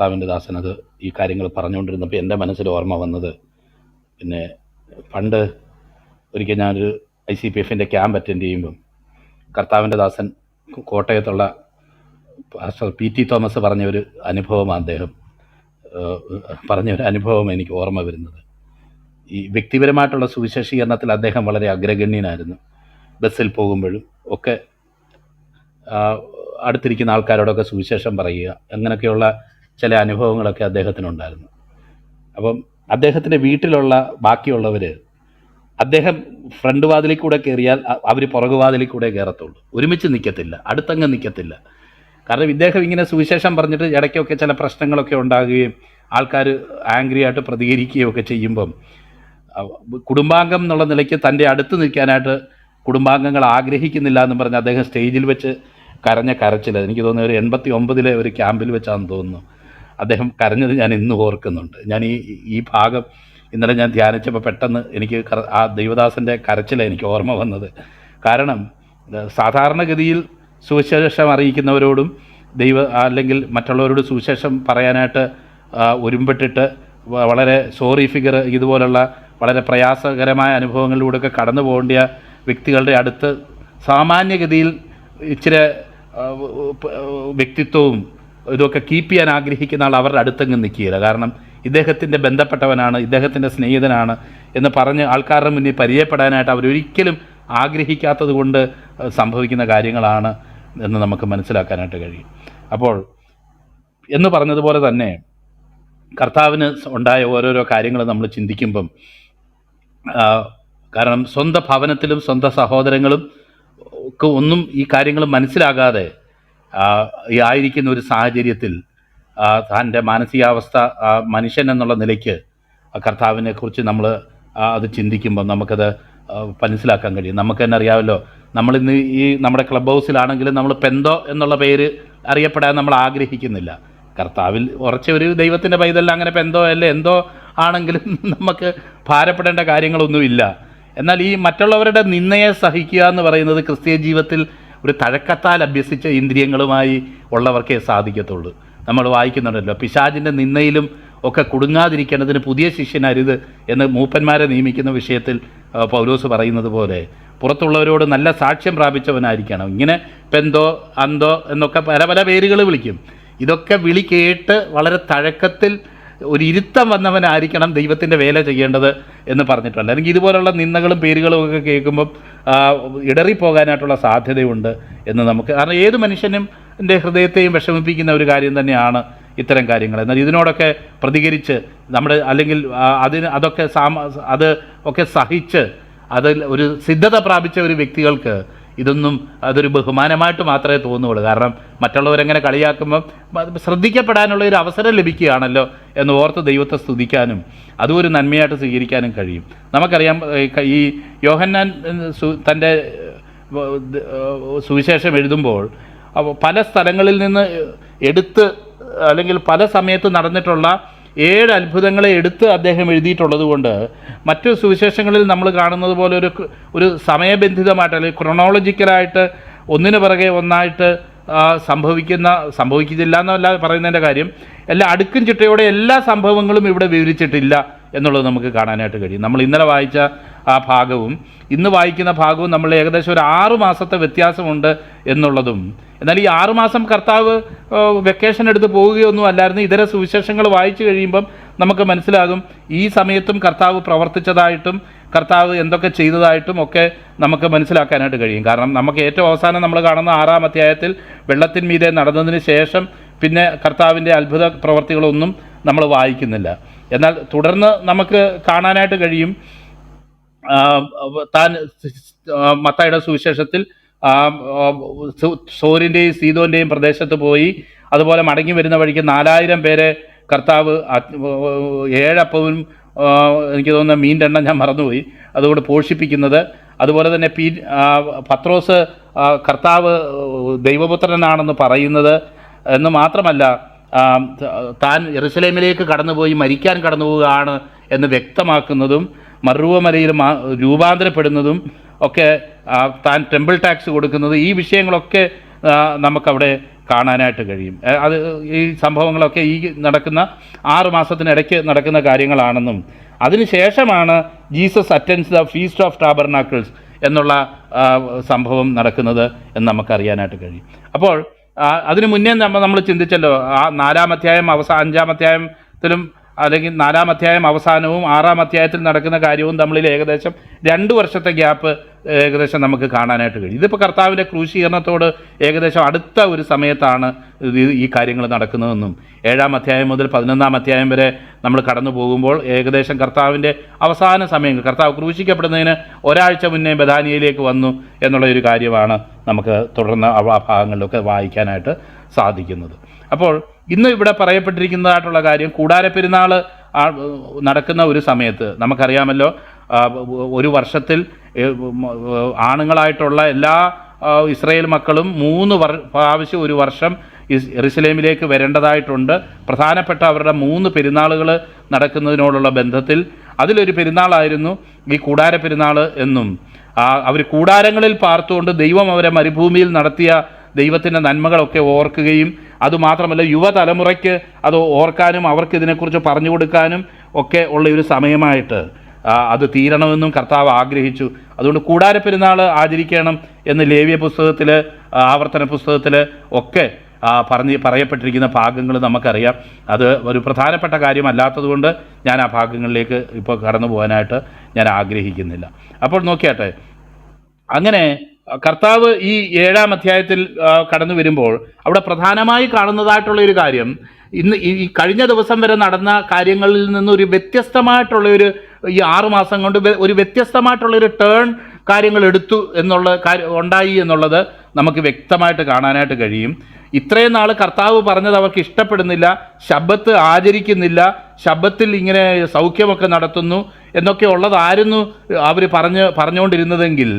കർത്താവിന്റെ ദാസൻ അത് ഈ കാര്യങ്ങൾ പറഞ്ഞുകൊണ്ടിരുന്നപ്പോൾ എന്റെ മനസ്സിൽ ഓർമ്മ വന്നത്. പിന്നെ പണ്ട് ഒരിക്കൽ ഞാനൊരു ഐ സി പി എഫിന്റെ ക്യാമ്പ് അറ്റൻഡ് ചെയ്യുമ്പം കർത്താവിന്റെ ദാസൻ കോട്ടയത്തുള്ള പി ടി തോമസ് പറഞ്ഞ ഒരു അനുഭവമാണ് അദ്ദേഹം. പറഞ്ഞ ഒരു അനുഭവം എനിക്ക് ഓർമ്മ വരുന്നത്. ഈ വ്യക്തിപരമായിട്ടുള്ള സുവിശേഷീകരണത്തിൽ അദ്ദേഹം വളരെ അഗ്രഗണ്യനായിരുന്നു. ബസ്സിൽ പോകുമ്പോഴും ഒക്കെ അടുത്തിരിക്കുന്ന ആൾക്കാരോടൊക്കെ സുവിശേഷം പറയുക അങ്ങനെയൊക്കെയുള്ള ചില അനുഭവങ്ങളൊക്കെ അദ്ദേഹത്തിനുണ്ടായിരുന്നു. അപ്പം അദ്ദേഹത്തിന്റെ വീട്ടിലുള്ള ബാക്കിയുള്ളവർ അദ്ദേഹം ഫ്രണ്ട് വാതിലിൽ കൂടെ കയറിയാൽ അവർ പുറകു വാതിലിൽ കൂടെ കയറത്തുള്ളൂ. ഒരുമിച്ച് നിൽക്കത്തില്ല അടുത്തങ്ങ് നിൽക്കത്തില്ല കാരണം ഇദ്ദേഹം ഇങ്ങനെ സുവിശേഷം പറഞ്ഞിട്ട് ഇടയ്ക്കൊക്കെ ചില പ്രശ്നങ്ങളൊക്കെ ഉണ്ടാകുകയും ആൾക്കാർ ആംഗ്രി ആയിട്ട് പ്രതികരിക്കുകയും ഒക്കെ ചെയ്യുമ്പം കുടുംബാംഗം എന്നുള്ള നിലയ്ക്ക് തന്റെ അടുത്ത് നിൽക്കാനായിട്ട് കുടുംബാംഗങ്ങൾ ആഗ്രഹിക്കുന്നില്ല എന്ന് പറഞ്ഞ് അദ്ദേഹം സ്റ്റേജിൽ വെച്ച് കരഞ്ഞ കരച്ചിൽ എനിക്ക് തോന്നുന്നു ഒരു എൺപത്തി ഒമ്പതിലെ ഒരു ക്യാമ്പിൽ വെച്ചാണെന്ന് തോന്നുന്നു. അദ്ദേഹം കരഞ്ഞത് ഞാൻ ഇന്ന് ഓർക്കുന്നുണ്ട്. ഞാൻ ഈ ഈ ഭാഗം ഇന്നലെ ഞാൻ ധ്യാനിച്ചപ്പോൾ പെട്ടെന്ന് എനിക്ക് ആ ദൈവദാസന്റെ കരച്ചിലാണ് എനിക്ക് ഓർമ്മ വന്നത്. കാരണം സാധാരണഗതിയിൽ സുവിശേഷം അറിയിക്കുന്നവരോടും ദൈവ അല്ലെങ്കിൽ മറ്റുള്ളവരോട് സുവിശേഷം പറയാനായിട്ട് ഒരുമ്പെട്ടിട്ട് വളരെ സോറി ഫിഗർ ഇതുപോലുള്ള വളരെ പ്രയാസകരമായ അനുഭവങ്ങളിലൂടെയൊക്കെ കടന്നു പോകേണ്ട വ്യക്തികളുടെ അടുത്ത് സാമാന്യഗതിയിൽ ഇച്ചിരി വ്യക്തിത്വവും ഇതൊക്കെ കീപ്പ് ചെയ്യാൻ ആഗ്രഹിക്കുന്ന ആൾ അവരുടെ അടുത്തങ്ങ് നിൽക്കുകയില്ല. കാരണം ഇദ്ദേഹത്തിന്റെ ബന്ധപ്പെട്ടവനാണ് ഇദ്ദേഹത്തിന്റെ സ്നേഹിതനാണ് എന്ന് പറഞ്ഞ് ആൾക്കാരുടെ മുന്നിൽ പരിചയപ്പെടാനായിട്ട് അവരൊരിക്കലും ആഗ്രഹിക്കാത്തത് കൊണ്ട് സംഭവിക്കുന്ന കാര്യങ്ങളാണ് എന്ന് നമുക്ക് മനസ്സിലാക്കാനായിട്ട് കഴിയും. അപ്പോൾ എന്ന് പറഞ്ഞതുപോലെ തന്നെ കർത്താവിന് ഉണ്ടായ ഓരോരോ കാര്യങ്ങൾ നമ്മൾ ചിന്തിക്കുമ്പം കാരണം സ്വന്തം ഭവനത്തിലും സ്വന്തം സഹോദരങ്ങളും ഒക്കെ ഒന്നും ഈ കാര്യങ്ങൾ മനസ്സിലാകാതെ ആയിരിക്കുന്ന ഒരു സാഹചര്യത്തിൽ തന്റെ മാനസികാവസ്ഥ മനുഷ്യൻ എന്നുള്ള നിലയ്ക്ക് കർത്താവിനെ കുറിച്ച് നമ്മൾ അത് ചിന്തിക്കുമ്പോൾ നമുക്കത് മനസ്സിലാക്കാൻ കഴിയും. നമുക്ക് തന്നെ അറിയാമല്ലോ നമ്മളിന്ന് ഈ നമ്മുടെ ക്ലബ് ഹൗസിലാണെങ്കിലും നമ്മൾ പെന്തോ എന്നുള്ള പേര് അറിയപ്പെടാൻ നമ്മൾ ആഗ്രഹിക്കുന്നില്ല. കർത്താവിൽ ഉറച്ച ഒരു ദൈവത്തിന്റെ പൈതല്ല അങ്ങനെ പെന്തോ അല്ലേ എന്തോ ആണെങ്കിലും നമുക്ക് ഭാരപ്പെടേണ്ട കാര്യങ്ങളൊന്നുമില്ല. എന്നാൽ ഈ മറ്റുള്ളവരുടെ നിന്നയെ സഹിക്കുക എന്ന് പറയുന്നത് ക്രിസ്തീയ ജീവിതത്തിൽ ഒരു തഴക്കത്താൽ അഭ്യസിച്ച ഇന്ദ്രിയങ്ങളുമായി ഉള്ളവർക്കേ സാധിക്കത്തുള്ളൂ. നമ്മൾ വായിക്കുന്നുണ്ടല്ലോ പിശാചിന്റെ നിന്നയിലും ഒക്കെ കുടുങ്ങാതിരിക്കേണ്ടതിന് പുതിയ ശിഷ്യനരുത് എന്ന് മൂപ്പന്മാരെ നിയമിക്കുന്ന വിഷയത്തിൽ പൗലോസ് പറയുന്നത് പോലെ പുറത്തുള്ളവരോട് നല്ല സാക്ഷ്യം പ്രാപിച്ചവനായിരിക്കണം. ഇങ്ങനെ പെന്തോ അന്തോ എന്നൊക്കെ പല പല പേരുകൾ വിളിക്കും. ഇതൊക്കെ വിളി കേട്ട് വളരെ തഴക്കത്തിൽ ഒരു ഇരുത്തം വന്നവനായിരിക്കണം ദൈവത്തിന്റെ വേല ചെയ്യേണ്ടത് എന്ന് പറഞ്ഞിട്ടുണ്ട്. അല്ലെങ്കിൽ ഇതുപോലുള്ള നിന്ദകളും പേരുകളും ഒക്കെ കേൾക്കുമ്പം ഇടറിപ്പോകാനായിട്ടുള്ള സാധ്യതയുണ്ട് എന്ന് നമുക്ക്. കാരണം ഏത് മനുഷ്യനും എന്റെ ഹൃദയത്തെയും വിഷമിപ്പിക്കുന്ന ഒരു കാര്യം തന്നെയാണ് ഇത്തരം കാര്യങ്ങൾ. എന്നാൽ ഇതിനോടൊക്കെ പ്രതികരിച്ച് നമ്മുടെ അല്ലെങ്കിൽ അതിന് അതൊക്കെ സാമ അത് ഒക്കെ സഹിച്ച് അതിൽ ഒരു സിദ്ധത പ്രാപിച്ച ഒരു വ്യക്തികൾക്ക് ഇതൊന്നും അതൊരു ബഹുമാനമായിട്ട് മാത്രമേ തോന്നുള്ളൂ. കാരണം മറ്റുള്ളവരെങ്ങനെ കളിയാക്കുമ്പം ശ്രദ്ധിക്കപ്പെടാനുള്ള ഒരു അവസരം ലഭിക്കുകയാണല്ലോ എന്ന് ഓർത്ത് ദൈവത്തെ സ്തുതിക്കാനും അതും ഒരു നന്മയായിട്ട് സ്വീകരിക്കാനും കഴിയും. നമുക്കറിയാം ഈ യോഹന്നാൻ തന്റെ സുവിശേഷം എഴുതുമ്പോൾ പല സ്ഥലങ്ങളിൽ നിന്ന് എടുത്ത് അല്ലെങ്കിൽ പല സമയത്ത് നടന്നിട്ടുള്ള ഏഴ് അത്ഭുതങ്ങളെ എടുത്ത് അദ്ദേഹം എഴുതിയിട്ടുള്ളത് കൊണ്ട് മറ്റു സുവിശേഷങ്ങളിൽ നമ്മൾ കാണുന്നത് പോലെ ഒരു ഒരു സമയബന്ധിതമായിട്ട് അല്ലെങ്കിൽ ക്രൊണോളജിക്കലായിട്ട് ഒന്നിനു പിറകെ ഒന്നായിട്ട് സംഭവിക്കുന്ന സംഭവിക്കുന്നില്ല എന്നല്ല പറയുന്നതിന്റെ കാര്യം എല്ലാ അടുക്കും ചിട്ടയോടെ എല്ലാ സംഭവങ്ങളും ഇവിടെ വിവരിച്ചിട്ടില്ല എന്നുള്ളത് നമുക്ക് കാണാനായിട്ട് കഴിയും. നമ്മൾ ഇന്നലെ വായിച്ച ആ ഭാഗവും. ഇന്ന് വായിക്കുന്ന ഭാഗവും നമ്മൾ ഏകദേശം ഒരു ആറു മാസത്തെ വ്യത്യാസമുണ്ട് എന്നുള്ളതും. എന്നാൽ ഈ ആറുമാസം കർത്താവ് വെക്കേഷൻ എടുത്ത് പോവുകയൊന്നും അല്ലായിരുന്നു. ഇതര സുവിശേഷങ്ങൾ വായിച്ചു കഴിയുമ്പം നമുക്ക് മനസ്സിലാകും. ഈ സമയത്തും കർത്താവ് പ്രവർത്തിച്ചതായിട്ടും കർത്താവ് എന്തൊക്കെ ചെയ്തതായിട്ടും ഒക്കെ നമുക്ക് മനസ്സിലാക്കാനായിട്ട് കഴിയും. കാരണം നമുക്ക് ഏറ്റവും അവസാനം നമ്മൾ കാണുന്ന ആറാം അധ്യായത്തിൽ വെള്ളത്തിന്മീതെ നടന്നതിന് ശേഷം പിന്നെ കർത്താവിന്റെ അത്ഭുത പ്രവർത്തികളൊന്നും നമ്മൾ വായിക്കുന്നില്ല. എന്നാൽ തുടർന്ന് നമുക്ക് കാണാനായിട്ട് കഴിയും. താൻ മത്തായുടെ സുവിശേഷത്തിൽ സോരിന്റെയും സീതോന്റെയും പ്രദേശത്ത് പോയി അതുപോലെ മടങ്ങി വരുന്ന വഴിക്ക് നാലായിരം പേരെ കർത്താവ് ഏഴപ്പവും എനിക്ക് തോന്നുന്ന മീന്റെ എണ്ണം ഞാൻ മറന്നുപോയി അതുകൊണ്ട് പോഷിപ്പിക്കുന്നത്. അതുപോലെ തന്നെ പി പത്രോസ് കർത്താവ് ദൈവപുത്രനാണെന്ന് പറയുന്നത്. എന്ന് മാത്രമല്ല താൻ എറുസലേമിലേക്ക് കടന്നുപോയി മരിക്കാൻ കടന്നു പോവുകയാണ് എന്ന് വ്യക്തമാക്കുന്നതും മറുവമലയിൽ മാ രൂപാന്തരപ്പെടുന്നതും ഒക്കെ താൻ ടെമ്പിൾ ടാക്സ് കൊടുക്കുന്നത് ഈ വിഷയങ്ങളൊക്കെ നമുക്കവിടെ കാണാനായിട്ട് കഴിയും. അത് ഈ സംഭവങ്ങളൊക്കെ ഈ നടക്കുന്ന ആറ് മാസത്തിനിടയ്ക്ക് നടക്കുന്ന കാര്യങ്ങളാണെന്നും അതിനുശേഷമാണ് Jesus attends the feast of tabernacles എന്നുള്ള സംഭവം നടക്കുന്നത് എന്ന് നമുക്കറിയാനായിട്ട് കഴിയും. അപ്പോൾ അതിനു മുന്നേ നമ്മൾ നമ്മൾ ചിന്തിച്ചല്ലോ ആ നാലാം അധ്യായം അവസാന അഞ്ചാം അധ്യായത്തിലും അല്ലെങ്കിൽ നാലാം അധ്യായം അവസാനവും ആറാം അധ്യായത്തിൽ നടക്കുന്ന കാര്യവും തമ്മിൽ ഏകദേശം രണ്ട് വർഷത്തെ ഗ്യാപ്പ് ഏകദേശം നമുക്ക് കാണാനായിട്ട് കഴിയും. ഇതിപ്പോൾ കർത്താവിന്റെ ക്രൂശീകരണത്തോട് ഏകദേശം അടുത്ത ഒരു സമയത്താണ് ഈ കാര്യങ്ങൾ നടക്കുന്നതെന്നും ഏഴാം അധ്യായം മുതൽ പതിനൊന്നാം അധ്യായം വരെ നമ്മൾ കടന്നു പോകുമ്പോൾ ഏകദേശം കർത്താവിന്റെ അവസാന സമയങ്ങൾ കർത്താവ് ക്രൂശിക്കപ്പെടുന്നതിന് ഒരാഴ്ച മുന്നേ ബദാനിയയിലേക്ക് വന്നു എന്നുള്ള ഒരു കാര്യമാണ് നമുക്ക് തുടർന്ന് ആ ഭാഗങ്ങളിലൊക്കെ വായിക്കാനായിട്ട് സാധിക്കുന്നത്. അപ്പോൾ ഇന്ന് ഇവിടെ പറയപ്പെട്ടിരിക്കുന്നതായിട്ടുള്ള കാര്യം കൂടാര പെരുന്നാൾ നടക്കുന്ന ഒരു സമയത്ത് നമുക്കറിയാമല്ലോ ഒരു വർഷത്തിൽ ആണുങ്ങളായിട്ടുള്ള എല്ലാ ഇസ്രയേൽ മക്കളും മൂന്ന് വർ പ്രാവശ്യം ഒരു വർഷം എറുസലേമിലേക്ക് വരേണ്ടതായിട്ടുണ്ട്. പ്രധാനപ്പെട്ട അവരുടെ മൂന്ന് പെരുന്നാളുകൾ നടക്കുന്നതിനോടുള്ള ബന്ധത്തിൽ അതിലൊരു പെരുന്നാളായിരുന്നു ഈ കൂടാര പെരുന്നാൾ എന്നും അവർ കൂടാരങ്ങളിൽ പാർത്തുകൊണ്ട് ദൈവം അവരെ മരുഭൂമിയിൽ നടത്തിയ ദൈവത്തിന്റെ നന്മകളൊക്കെ ഓർക്കുകയും അതുമാത്രമല്ല യുവതലമുറയ്ക്ക് അത് ഓർക്കാനും അവർക്ക് ഇതിനെക്കുറിച്ച് പറഞ്ഞു കൊടുക്കാനും ഒക്കെ ഉള്ള ഒരു സമയമായിട്ട് അത് തീരണമെന്നും കർത്താവ് ആഗ്രഹിച്ചു. അതുകൊണ്ട് കൂടാര പെരുന്നാൾ ആചരിക്കണം എന്ന് ലേവ്യ പുസ്തകത്തിൽ ആവർത്തന പുസ്തകത്തിൽ ഒക്കെ പറഞ്ഞ് പറയപ്പെട്ടിരിക്കുന്ന ഭാഗങ്ങൾ നമുക്കറിയാം. അത് ഒരു പ്രധാനപ്പെട്ട കാര്യമല്ലാത്തതുകൊണ്ട് ഞാൻ ആ ഭാഗങ്ങളിലേക്ക് ഇപ്പോൾ കടന്നു പോകാനായിട്ട് ഞാൻ ആഗ്രഹിക്കുന്നില്ല. അപ്പോൾ നോക്കിയാട്ടെ അങ്ങനെ കർത്താവ് ഈ ഏഴാം അധ്യായത്തിൽ കടന്നു വരുമ്പോൾ അവിടെ പ്രധാനമായി കാണുന്നതായിട്ടുള്ള ഒരു കാര്യം ഇന്ന് ഈ കഴിഞ്ഞ ദിവസം വരെ നടന്ന കാര്യങ്ങളിൽ നിന്ന് ഒരു വ്യത്യസ്തമായിട്ടുള്ള ഒരു ഈ ആറ് മാസം കൊണ്ട് ഒരു വ്യത്യസ്തമായിട്ടുള്ള ഒരു ടേൺ കാര്യങ്ങൾ എടുത്തു എന്നുള്ള ഉണ്ടായി എന്നുള്ളത് നമുക്ക് വ്യക്തമായിട്ട് കാണാനായിട്ട് കഴിയും. ഇത്രയും നാൾ കർത്താവ് പറഞ്ഞത് അവർക്ക് ഇഷ്ടപ്പെടുന്നില്ല ശബത്ത് ആചരിക്കുന്നില്ല ശബത്തിൽ ഇങ്ങനെ സൗഖ്യമൊക്കെ നടത്തുന്നു എന്നൊക്കെ ഉള്ളതായിരുന്നു അവർ പറഞ്ഞ് പറഞ്ഞുകൊണ്ടിരുന്നതെങ്കിൽ.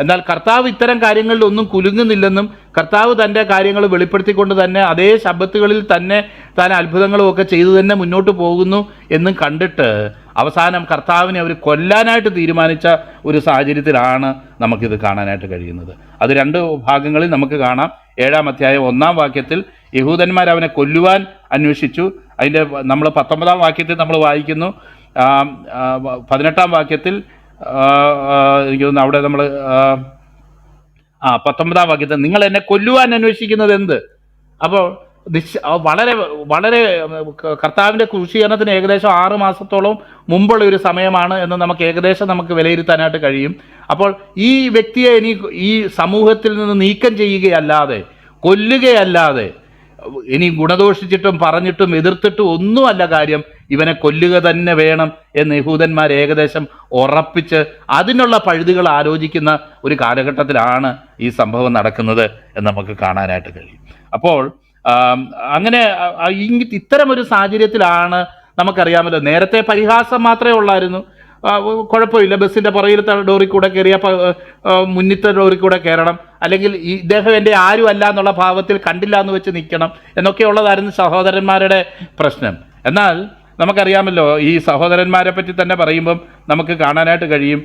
എന്നാൽ കർത്താവ് ഇത്തരം കാര്യങ്ങളിൽ ഒന്നും കുലുങ്ങുന്നില്ലെന്നും കർത്താവ് തന്റെ കാര്യങ്ങൾ വെളിപ്പെടുത്തിക്കൊണ്ട് തന്നെ അതേ ശബത്തുകളിൽ തന്നെ താൻ അത്ഭുതങ്ങളും ഒക്കെ ചെയ്തു തന്നെ മുന്നോട്ട് പോകുന്നു എന്നും കണ്ടിട്ട് അവസാനം കർത്താവിനെ അവർ കൊല്ലാനായിട്ട് തീരുമാനിച്ച ഒരു സാഹചര്യത്തിലാണ് നമുക്കിത് കാണാനായിട്ട് കഴിയുന്നത്. അത് രണ്ട് ഭാഗങ്ങളിൽ നമുക്ക് കാണാം. ഏഴാം അധ്യായം ഒന്നാം വാക്യത്തിൽ യഹൂദന്മാർ അവനെ കൊല്ലുവാൻ അന്വേഷിച്ചു. അതിന്റെ നമ്മൾ പത്തൊമ്പതാം വാക്യത്തിൽ നമ്മൾ വായിക്കുന്നു. പതിനെട്ടാം വാക്യത്തിൽ എനിക്ക് തോന്നുന്നു അവിടെ നമ്മൾ ആ പത്തൊമ്പതാം വാക്യത്തിൽ നിങ്ങൾ എന്നെ കൊല്ലുവാൻ അന്വേഷിക്കുന്നത് എന്ത്? അപ്പോൾ നിശ്ച വളരെ വളരെ കർത്താവിന്റെ ക്രൂശീകരണത്തിന് ഏകദേശം ആറ് മാസത്തോളം മുമ്പുള്ള ഒരു സമയമാണ് എന്ന് നമുക്ക് ഏകദേശം നമുക്ക് വിലയിരുത്താനായിട്ട് കഴിയും. അപ്പോൾ ഈ വ്യക്തിയെ ഇനി ഈ സമൂഹത്തിൽ നിന്ന് നീക്കം ചെയ്യുകയല്ലാതെ കൊല്ലുകയല്ലാതെ ഇനി ഗുണദോഷിച്ചിട്ടും പറഞ്ഞിട്ടും എതിർത്തിട്ടും ഒന്നുമല്ല കാര്യം ഇവനെ കൊല്ലുക തന്നെ വേണം എന്ന് യഹൂദന്മാർ ഏകദേശം ഉറപ്പിച്ച് അതിനുള്ള പഴുതുകൾ ആലോചിക്കുന്ന ഒരു കാലഘട്ടത്തിലാണ് ഈ സംഭവം നടക്കുന്നത് എന്ന് നമുക്ക് കാണാനായിട്ട് കഴിയും. അപ്പോൾ അങ്ങനെ ഇത്തരം ഒരു സാഹചര്യത്തിലാണ് നമുക്കറിയാമല്ലോ. നേരത്തെ പരിഹാസം മാത്രമേ ഉള്ളായിരുന്നു. കുഴപ്പമില്ല. ബസ്സിന്റെ പുറകിലത്തെ ഡോറിൽ കൂടെ കയറിയ മുന്നിത്തെ ഡോറിൽ കൂടെ കയറണം. അല്ലെങ്കിൽ ഇദ്ദേഹം എന്റെ ആരും അല്ല എന്നുള്ള ഭാവത്തിൽ കണ്ടില്ല എന്ന് വെച്ച് നിൽക്കണം എന്നൊക്കെ ഉള്ളതായിരുന്നു സഹോദരന്മാരുടെ പ്രശ്നം. എന്നാൽ നമുക്കറിയാമല്ലോ ഈ സഹോദരന്മാരെ പറ്റി തന്നെ പറയുമ്പം നമുക്ക് കാണാനായിട്ട് കഴിയും.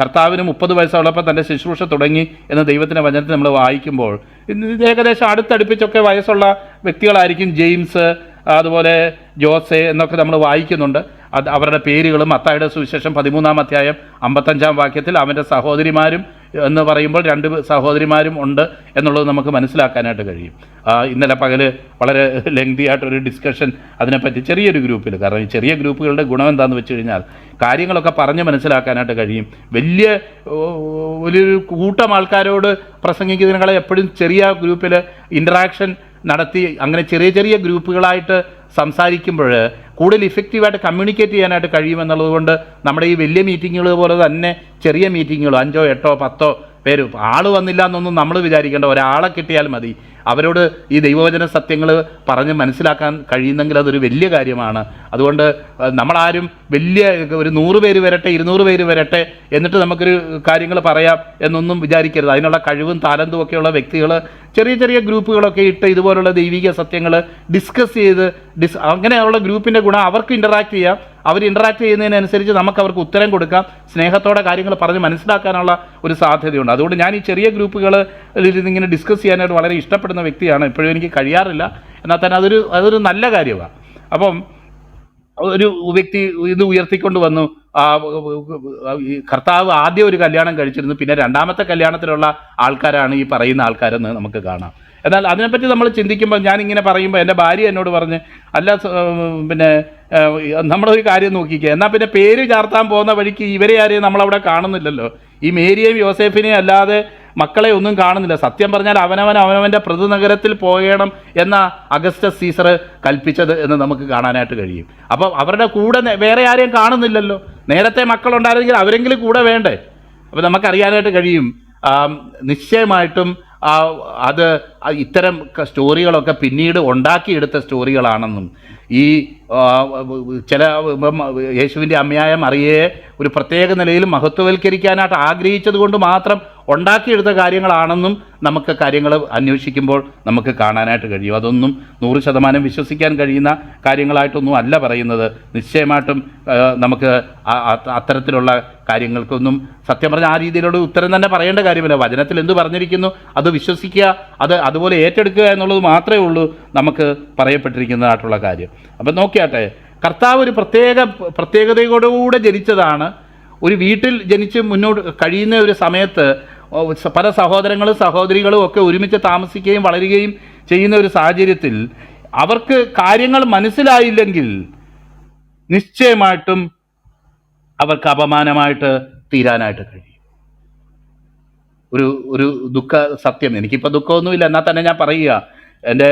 കർത്താവിന് മുപ്പത് വയസ്സുള്ളപ്പോൾ തന്റെ ശുശ്രൂഷ തുടങ്ങി എന്ന് ദൈവത്തിന്റെ വചനത്തിൽ നമ്മൾ വായിക്കുമ്പോൾ. ഏകദേശം അടുത്തടുപ്പിച്ചൊക്കെ വയസ്സുള്ള വ്യക്തികളായിരിക്കും ജെയിംസ് അതുപോലെ ജോസെ എന്നൊക്കെ നമ്മൾ വായിക്കുന്നുണ്ട്. അത് അവരുടെ പേരുകളും അത്തായുടെ സുവിശേഷം പതിമൂന്നാം അധ്യായം അമ്പത്തഞ്ചാം വാക്യത്തിൽ അവന്റെ സഹോദരിമാരും എന്ന് പറയുമ്പോൾ രണ്ട് സഹോദരിമാരും ഉണ്ട് എന്നുള്ളത് നമുക്ക് മനസ്സിലാക്കാനായിട്ട് കഴിയും. ഇന്നലെ പകൽ വളരെ ലെങ്തി ആയിട്ടൊരു ഡിസ്കഷൻ അതിനെപ്പറ്റി ചെറിയൊരു ഗ്രൂപ്പിൽ കാരണം ഈ ചെറിയ ഗ്രൂപ്പുകളുടെ ഗുണം എന്താണെന്ന് വെച്ച് കഴിഞ്ഞാൽ കാര്യങ്ങളൊക്കെ പറഞ്ഞ് മനസ്സിലാക്കാനായിട്ട് കഴിയും. വലിയ വലിയൊരു കൂട്ടം ആൾക്കാരോട് പ്രസംഗിക്കുന്നതിനേക്കാളെ എപ്പോഴും ചെറിയ ഗ്രൂപ്പിൽ ഇന്ററാക്ഷൻ നടത്തി അങ്ങനെ ചെറിയ ചെറിയ ഗ്രൂപ്പുകളായിട്ട് സംസാരിക്കുമ്പോൾ കൂടുതൽ ഇഫക്റ്റീവായിട്ട് കമ്മ്യൂണിക്കേറ്റ് ചെയ്യാനായിട്ട് കഴിയുമെന്നുള്ളത് കൊണ്ട് നമ്മുടെ ഈ വലിയ മീറ്റിങ്ങുകൾ പോലെ തന്നെ ചെറിയ മീറ്റിങ്ങുകൾ അഞ്ചോ എട്ടോ പത്തോ പേര് ആൾ വന്നില്ല എന്നൊന്നും നമ്മൾ വിചാരിക്കേണ്ട. ഒരാളെ കിട്ടിയാൽ മതി. അവരോട് ഈ ദൈവവചന സത്യങ്ങൾ പറഞ്ഞ് മനസ്സിലാക്കാൻ കഴിയുന്നെങ്കിൽ അതൊരു വലിയ കാര്യമാണ്. അതുകൊണ്ട് നമ്മളാരും വലിയ ഒരു നൂറ് പേര് വരട്ടെ ഇരുന്നൂറ് പേര് വരട്ടെ എന്നിട്ട് നമുക്കൊരു കാര്യങ്ങൾ പറയാം എന്നൊന്നും വിചാരിക്കരുത്. അതിനുള്ള കഴിവും താലന്തും ഒക്കെയുള്ള വ്യക്തികൾ ചെറിയ ചെറിയ ഗ്രൂപ്പുകളൊക്കെ ഇട്ട് ഇതുപോലുള്ള ദൈവിക സത്യങ്ങൾ ഡിസ്കസ് ചെയ്ത് ഡിസ് അങ്ങനെയുള്ള ഗ്രൂപ്പിന്റെ ഗുണം അവർക്ക് ഇന്ററാക്ട് ചെയ്യാം. അവർ ഇന്ററാക്ട് ചെയ്യുന്നതിനനുസരിച്ച് നമുക്ക് അവർക്ക് ഉത്തരം കൊടുക്കാം. സ്നേഹത്തോടെ കാര്യങ്ങൾ പറഞ്ഞ് മനസ്സിലാക്കാനുള്ള ഒരു സാധ്യതയുണ്ട്. അതുകൊണ്ട് ഞാൻ ഈ ചെറിയ ഗ്രൂപ്പുകളിൽ ഇതിങ്ങനെ ഡിസ്കസ് ചെയ്യാനായിട്ട് വളരെ ഇഷ്ടപ്പെടുന്ന വ്യക്തിയാണ്. ഇപ്പോഴും എനിക്ക് കഴിയാറില്ല. എന്നാൽ തന്നെ അതൊരു അതൊരു നല്ല കാര്യമാണ്. അപ്പം ഒരു വ്യക്തി ഇത് ഉയർത്തിക്കൊണ്ട് വന്നു. കർത്താവ് ആദ്യം ഒരു കല്യാണം കഴിച്ചിരുന്നു. പിന്നെ രണ്ടാമത്തെ കല്യാണത്തിലുള്ള ആൾക്കാരാണ് ഈ പറയുന്ന ആൾക്കാരെന്ന് നമുക്ക് കാണാം. എന്നാൽ അതിനെപ്പറ്റി നമ്മൾ ചിന്തിക്കുമ്പോൾ ഞാനിങ്ങനെ പറയുമ്പോൾ എന്റെ ഭാര്യ എന്നോട് പറഞ്ഞ് അല്ല പിന്നെ പിന്നെ നമ്മളൊരു കാര്യം നോക്കിക്കുക എന്നാൽ പിന്നെ പേര് ചാർത്താൻ പോകുന്ന വഴിക്ക് ഇവരെ ആരെയും നമ്മളവിടെ കാണുന്നില്ലല്ലോ. ഈ മേരിയെയും യോസേഫിനെയും അല്ലാതെ മക്കളെ ഒന്നും കാണുന്നില്ല. സത്യം പറഞ്ഞാൽ അവനവൻ അവനവന്റെ പ്രതിനഗരത്തിൽ പോകണം എന്ന അഗസ്റ്റസ് സീസർ കൽപ്പിച്ചത് എന്ന് നമുക്ക് കാണാനായിട്ട് കഴിയും. അപ്പോൾ അവരുടെ കൂടെ വേറെ ആരെയും കാണുന്നില്ലല്ലോ. നേരത്തെ മക്കളുണ്ടായിരുന്നെങ്കിൽ അവരെങ്കിലും കൂടെ വേണ്ടേ? അപ്പോൾ നമുക്കറിയാനായിട്ട് കഴിയും. നിശ്ചയമായിട്ടും അത് ഇത്തരം സ്റ്റോറികളൊക്കെ പിന്നീട് ഉണ്ടാക്കിയെടുത്ത സ്റ്റോറികളാണെന്നും ഈ ചില യേശുവിന്റെ അമ്മയായ മറിയയെ ഒരു പ്രത്യേക നിലയിൽ മഹത്വവൽക്കരിക്കാനായിട്ട് ആഗ്രഹിച്ചത് കൊണ്ട് മാത്രം ഉണ്ടാക്കിയെടുത്ത കാര്യങ്ങളാണെന്നും നമുക്ക് കാര്യങ്ങൾ അന്വേഷിക്കുമ്പോൾ നമുക്ക് കാണാനായിട്ട് കഴിയും. അതൊന്നും നൂറ് ശതമാനം വിശ്വസിക്കാൻ കഴിയുന്ന കാര്യങ്ങളായിട്ടൊന്നും അല്ല പറയുന്നത്. നിശ്ചയമായിട്ടും നമുക്ക് അത്തരത്തിലുള്ള കാര്യങ്ങൾക്കൊന്നും സത്യം പറഞ്ഞാൽ ആ രീതിയിലുള്ള ഉത്തരം തന്നെ പറയേണ്ട കാര്യമില്ല. വചനത്തിൽ എന്ത് പറഞ്ഞിരിക്കുന്നു അത് വിശ്വസിക്കുക അത് അതുപോലെ ഏറ്റെടുക്കുക എന്നുള്ളത് മാത്രമേ ഉള്ളൂ നമുക്ക് പറയപ്പെട്ടിരിക്കുന്നതായിട്ടുള്ള കാര്യം. അപ്പം നോക്കിയാട്ടെ കർത്താവ് ഒരു പ്രത്യേക പ്രത്യേകതയോടുകൂടെ ജനിച്ചതാണ്. ഒരു വീട്ടിൽ ജനിച്ച് മുന്നോട്ട് കഴിയുന്ന ഒരു സമയത്ത് പല സഹോദരങ്ങളും സഹോദരികളും ഒക്കെ ഒരുമിച്ച് താമസിക്കുകയും വളരുകയും ചെയ്യുന്ന ഒരു സാഹചര്യത്തിൽ അവർക്ക് കാര്യങ്ങൾ മനസ്സിലായില്ലെങ്കിൽ നിശ്ചയമായിട്ടും അവർക്ക് അപമാനമായിട്ട് തീരാനായിട്ട് കഴിയും. ഒരു ഒരു ദുഃഖ സത്യം. എനിക്കിപ്പോൾ ദുഃഖമൊന്നുമില്ല. എന്നാൽ തന്നെ ഞാൻ പറയുക. എന്റെ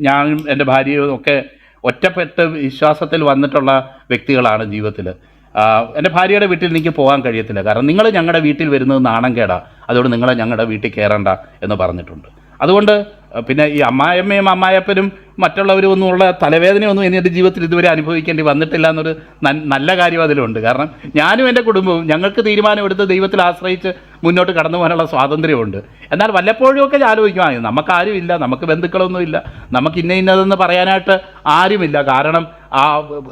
ഞാനും എന്റെ ഭാര്യയും ഒക്കെ ഒറ്റപ്പെട്ട് വിശ്വാസത്തിൽ വന്നിട്ടുള്ള വ്യക്തികളാണ് ജീവിതത്തിൽ എന്റെ ഭാര്യയുടെ വീട്ടിൽ എനിക്ക് പോകാൻ കഴിയത്തില്ല. കാരണം നിങ്ങൾ ഞങ്ങളുടെ വീട്ടിൽ വരുന്നത് നാണം കേടാ അതുകൊണ്ട് നിങ്ങൾ ഞങ്ങളുടെ വീട്ടിൽ കയറണ്ട എന്ന് പറഞ്ഞിട്ടുണ്ട്. അതുകൊണ്ട് പിന്നെ ഈ അമ്മായിയമ്മയും അമ്മായപ്പനും മറ്റുള്ളവരും ഒന്നും ഉള്ള ഇനി എന്റെ ജീവിതത്തിൽ ഇതുവരെ അനുഭവിക്കേണ്ടി വന്നിട്ടില്ല എന്നൊരു നല്ല കാര്യം അതിലുണ്ട്. കാരണം ഞാനും എന്റെ കുടുംബവും ഞങ്ങൾക്ക് തീരുമാനമെടുത്ത് ദൈവത്തിൽ ആശ്രയിച്ച് മുന്നോട്ട് കടന്നു പോകാനുള്ള സ്വാതന്ത്ര്യമുണ്ട്. എന്നാൽ വല്ലപ്പോഴുമൊക്കെ ഞാൻ ആലോചിക്കും ആ നമുക്കാരുമില്ല നമുക്ക് ബന്ധുക്കളൊന്നുമില്ല നമുക്ക് ഇന്ന ഇന്നതെന്ന് പറയാനായിട്ട് ആരുമില്ല. കാരണം ആ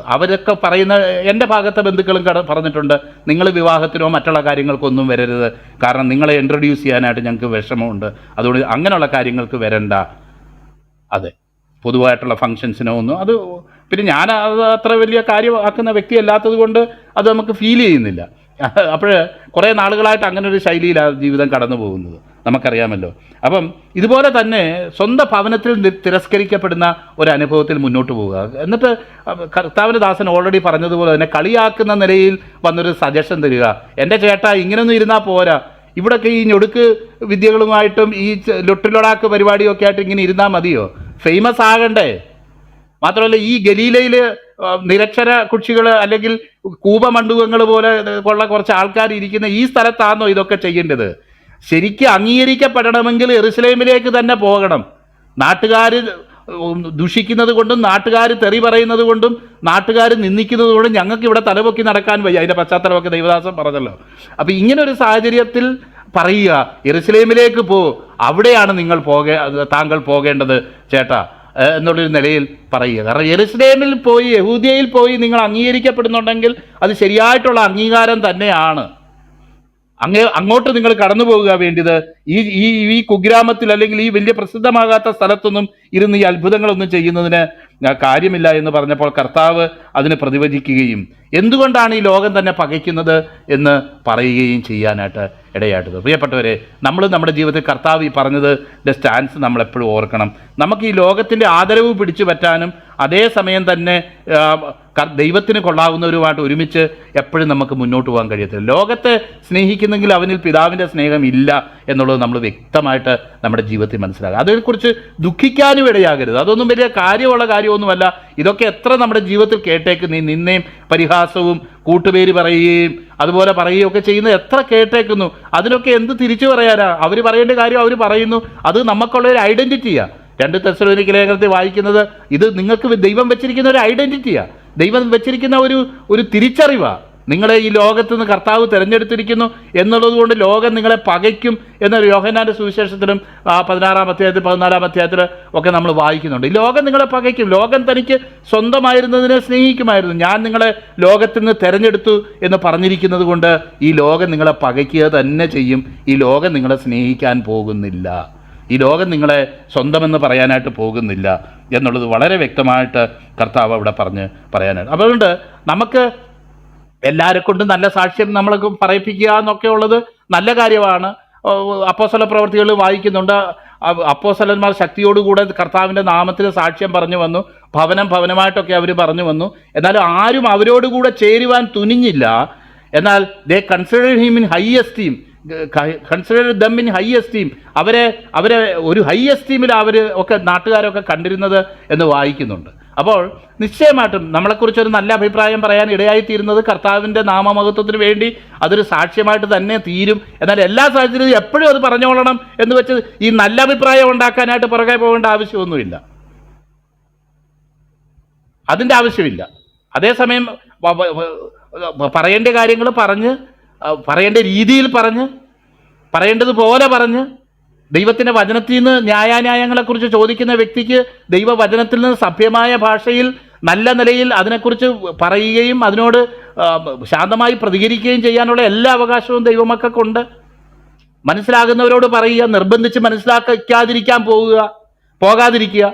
അവരൊക്കെ പറയുന്ന എന്റെ ഭാഗത്തെ ബന്ധുക്കളും കട പറഞ്ഞിട്ടുണ്ട് നിങ്ങൾ വിവാഹത്തിനോ മറ്റുള്ള കാര്യങ്ങൾക്കൊന്നും വരരുത്. കാരണം നിങ്ങളെ ഇൻട്രൊഡ്യൂസ് ചെയ്യാനായിട്ട് ഞങ്ങൾക്ക് വിഷമമുണ്ട്. അതുകൊണ്ട് അങ്ങനെയുള്ള കാര്യങ്ങൾക്ക് വരണ്ട. അതെ. പൊതുവായിട്ടുള്ള ഫങ്ഷൻസിനോ ഒന്നും. അത് പിന്നെ ഞാൻ അത് അത്ര വലിയ കാര്യമാക്കുന്ന വ്യക്തി അല്ലാത്തത് കൊണ്ട് അത് നമുക്ക് ഫീൽ ചെയ്യുന്നില്ല. അപ്പോൾ കുറേ നാളുകളായിട്ട് അങ്ങനെ ഒരു ശൈലിയിലാണ് ജീവിതം കടന്നു പോകുന്നത്. നമുക്കറിയാമല്ലോ. അപ്പം ഇതുപോലെ തന്നെ സ്വന്തം ഭവനത്തിൽ തിരസ്കരിക്കപ്പെടുന്ന ഒരു അനുഭവത്തിൽ മുന്നോട്ട് പോവുക. എന്നിട്ട് കർത്താവിന് ദാസൻ ഓൾറെഡി പറഞ്ഞതുപോലെ തന്നെ കളിയാക്കുന്ന നിലയിൽ വന്നൊരു സജഷൻ തരിക. എന്റെ ചേട്ടാ ഇങ്ങനൊന്നും ഇരുന്നാൽ പോരാ. ഇവിടൊക്കെ ഈ ഞൊടുക്ക് വിദ്യകളുമായിട്ടും ഈ ലൊട്ടിലൊടാക്ക് പരിപാടിയൊക്കെ ആയിട്ട് ഇങ്ങനെ ഇരുന്നാൽ മതിയോ? ഫേമസ് ആകണ്ടേ? മാത്രമല്ല ഈ ഗലീലയിൽ നിരക്ഷര കുക്ഷികൾ അല്ലെങ്കിൽ കൂപമണ്ഡുകങ്ങൾ പോലെ ഉള്ള കുറച്ച് ആൾക്കാർ ഇരിക്കുന്ന ഈ സ്ഥലത്താണോ ഇതൊക്കെ ചെയ്യേണ്ടത്? ശരിക്കും അംഗീകരിക്കപ്പെടണമെങ്കിൽ എറുസലേമിലേക്ക് തന്നെ പോകണം. നാട്ടുകാർ ദുഷിക്കുന്നത് കൊണ്ടും നാട്ടുകാർ തെറി പറയുന്നത് കൊണ്ടും നാട്ടുകാർ നിന്ദിക്കുന്നത് കൊണ്ടും ഞങ്ങൾക്ക് ഇവിടെ തലപൊക്കി നടക്കാൻ വയ്യ. അതിന്റെ പശ്ചാത്തലമൊക്കെ ദൈവദാസം പറഞ്ഞല്ലോ. അപ്പം ഇങ്ങനെ ഒരു സാഹചര്യത്തിൽ പറയുക എറുസലേമിലേക്ക് പോ. അവിടെയാണ് നിങ്ങൾ പോകേ താങ്കൾ പോകേണ്ടത് ചേട്ടാ എന്നുള്ളൊരു നിലയിൽ പറയുക. കാരണം യെരുസലേമിൽ പോയി യഹൂദിയയിൽ പോയി നിങ്ങൾ അംഗീകരിക്കപ്പെടുന്നുണ്ടെങ്കിൽ അത് ശരിയായിട്ടുള്ള അംഗീകാരം തന്നെയാണ്. അങ്ങേ അങ്ങോട്ട് നിങ്ങൾ കടന്നു പോകുക വേണ്ടിയത് ഈ ഈ ഈ കുഗ്രാമത്തിൽ അല്ലെങ്കിൽ ഈ വലിയ പ്രസിദ്ധമാകാത്ത സ്ഥലത്തൊന്നും ഇരുന്ന് ഈ അത്ഭുതങ്ങളൊന്നും ചെയ്യുന്നതിന് കാര്യമില്ല എന്ന് പറഞ്ഞപ്പോൾ കർത്താവ് അതിന് പ്രതിവചിക്കുകയും എന്തുകൊണ്ടാണ് ഈ ലോകം തന്നെ പകയ്ക്കുന്നത് എന്ന് പറയുകയും ചെയ്യാനായിട്ട് ഇടയായിട്ടത്. പ്രിയപ്പെട്ടവരെ നമ്മൾ നമ്മുടെ ജീവിതത്തിൽ കർത്താവ് ഈ പറഞ്ഞത് സ്റ്റാൻസ് നമ്മളെപ്പോഴും ഓർക്കണം. നമുക്ക് ഈ ലോകത്തിന്റെ ആദരവ് പിടിച്ചു പറ്റാനും അതേസമയം തന്നെ ദൈവത്തിന് കൊള്ളാവുന്നവരുമായിട്ട് ഒരുമിച്ച് എപ്പോഴും നമുക്ക് മുന്നോട്ട് പോകാൻ കഴിയത്തില്ല. ലോകത്തെ സ്നേഹിക്കുന്നെങ്കിൽ അവനിൽ പിതാവിന്റെ സ്നേഹം ഇല്ല എന്നുള്ളത് നമ്മൾ വ്യക്തമായിട്ട് നമ്മുടെ ജീവിതത്തിൽ മനസ്സിലാക്കുക. അതിനെക്കുറിച്ച് ദുഃഖിക്കാനും ഇടയാകരുത്. അതൊന്നും വലിയ കാര്യമുള്ള കാര്യമൊന്നുമല്ല. ഇതൊക്കെ എത്ര നമ്മുടെ ജീവിതത്തിൽ കേട്ടേക്ക് നീ നിന്നെയും പരിഹാസവും കൂട്ടുപേര് പറയുകയും അതുപോലെ പറയുകയും ഒക്കെ ചെയ്യുന്നത് എത്ര കേട്ടേക്കുന്നു. അതിനൊക്കെ എന്ത് തിരിച്ചു പറയാനാ? അവർ പറയേണ്ട കാര്യം അവർ പറയുന്നു. അത് നമുക്കുള്ള ഒരു ഐഡന്റിറ്റിയാണ് രണ്ട് തെസ്സലോനിക്ക് ലേഖനത്തിൽ വായിക്കുന്നത് ഇത് നിങ്ങൾക്ക് ദൈവം വെച്ചിരിക്കുന്ന ഒരു ഐഡന്റിറ്റിയാണ് ദൈവം വെച്ചിരിക്കുന്ന ഒരു ഒരു തിരിച്ചറിവാണ് നിങ്ങളെ ഈ ലോകത്ത് നിന്ന് കർത്താവ് തിരഞ്ഞെടുത്തിരിക്കുന്നു എന്നുള്ളത് കൊണ്ട് ലോകം നിങ്ങളെ പകയ്ക്കും എന്നൊരു യോഹനാന്റെ സുവിശേഷത്തിലും പതിനാറാം അധ്യായത്തിൽ പതിനാലാം അധ്യായത്തിൽ ഒക്കെ നമ്മൾ വായിക്കുന്നുണ്ട്. ഈ ലോകം നിങ്ങളെ പകയ്ക്കും. ലോകം തനിക്ക് സ്വന്തമായിരുന്നതിനെ സ്നേഹിക്കുമായിരുന്നു. ഞാൻ നിങ്ങളെ ലോകത്തിൽ നിന്ന് തിരഞ്ഞെടുത്തു എന്ന് പറഞ്ഞിരിക്കുന്നത് കൊണ്ട് ഈ ലോകം നിങ്ങളെ പകയ്ക്കുക തന്നെ ചെയ്യും. ഈ ലോകം നിങ്ങളെ സ്നേഹിക്കാൻ പോകുന്നില്ല. ഈ ലോകം നിങ്ങളെ സ്വന്തമെന്ന് പറയാനായിട്ട് പോകുന്നില്ല എന്നുള്ളത് വളരെ വ്യക്തമായിട്ട് കർത്താവ് അവിടെ പറഞ്ഞ് പറയാനായിട്ട്. അതുകൊണ്ട് നമുക്ക് എല്ലാവരെ കൊണ്ടും നല്ല സാക്ഷ്യം നമ്മൾക്ക് പറയിപ്പിക്കുക എന്നൊക്കെ ഉള്ളത് നല്ല കാര്യമാണ്. അപ്പോസല പ്രവർത്തികൾ വായിക്കുന്നുണ്ട്. അപ്പോസലന്മാർ ശക്തിയോടുകൂടെ കർത്താവിന്റെ നാമത്തിൽ സാക്ഷ്യം പറഞ്ഞു വന്നു. ഭവനം ഭവനമായിട്ടൊക്കെ അവർ പറഞ്ഞു വന്നു. എന്നാലും ആരും അവരോടുകൂടെ ചേരുവാൻ തുനിഞ്ഞില്ല. എന്നാൽ they consider him in high esteem. Consider them in high esteem അവരെ അവരെ ഒരു ഹൈ എസ്റ്റീമിൽ അവർ ഒക്കെ നാട്ടുകാരൊക്കെ കണ്ടിരുന്നത് എന്ന് വായിക്കുന്നുണ്ട്. അപ്പോൾ നിശ്ചയമായിട്ടും നമ്മളെക്കുറിച്ചൊരു നല്ല അഭിപ്രായം പറയാൻ ഇടയായിത്തീരുന്നത് കർത്താവിന്റെ നാമമഹത്വത്തിന് വേണ്ടി അതൊരു സാക്ഷ്യമായിട്ട് തന്നെ തീരും. എന്നാൽ എല്ലാ സാഹചര്യത്തിലും എപ്പോഴും അത് പറഞ്ഞോളണം എന്ന് വെച്ച് ഈ നല്ല അഭിപ്രായം ഉണ്ടാക്കാനായിട്ട് പുറകെ പോകേണ്ട ആവശ്യമൊന്നുമില്ല. അതിന്റെ ആവശ്യമില്ല. അതേസമയം പറയേണ്ട കാര്യങ്ങൾ പറഞ്ഞ് പറയേണ്ട രീതിയിൽ പറഞ്ഞ് പറയേണ്ടതുപോലെ പറഞ്ഞ് ദൈവത്തിന്റെ വചനത്തിൽ നിന്ന് ന്യായാന്യായങ്ങളെക്കുറിച്ച് ചോദിക്കുന്ന വ്യക്തിക്ക് ദൈവവചനത്തിൽ നിന്ന് സഭ്യമായ ഭാഷയിൽ നല്ല നിലയിൽ അതിനെക്കുറിച്ച് പറയുകയും അതിനോട് ശാന്തമായി പ്രതികരിക്കുകയും ചെയ്യാനുള്ള എല്ലാ അവകാശവും ദൈവമക്കൾക്കുണ്ട്. മനസ്സിലാകുന്നവരോട് പറയുക നിർബന്ധിച്ച് മനസ്സിലാക്കാതിരിക്കാൻ പോവുക പോകാതിരിക്കുക.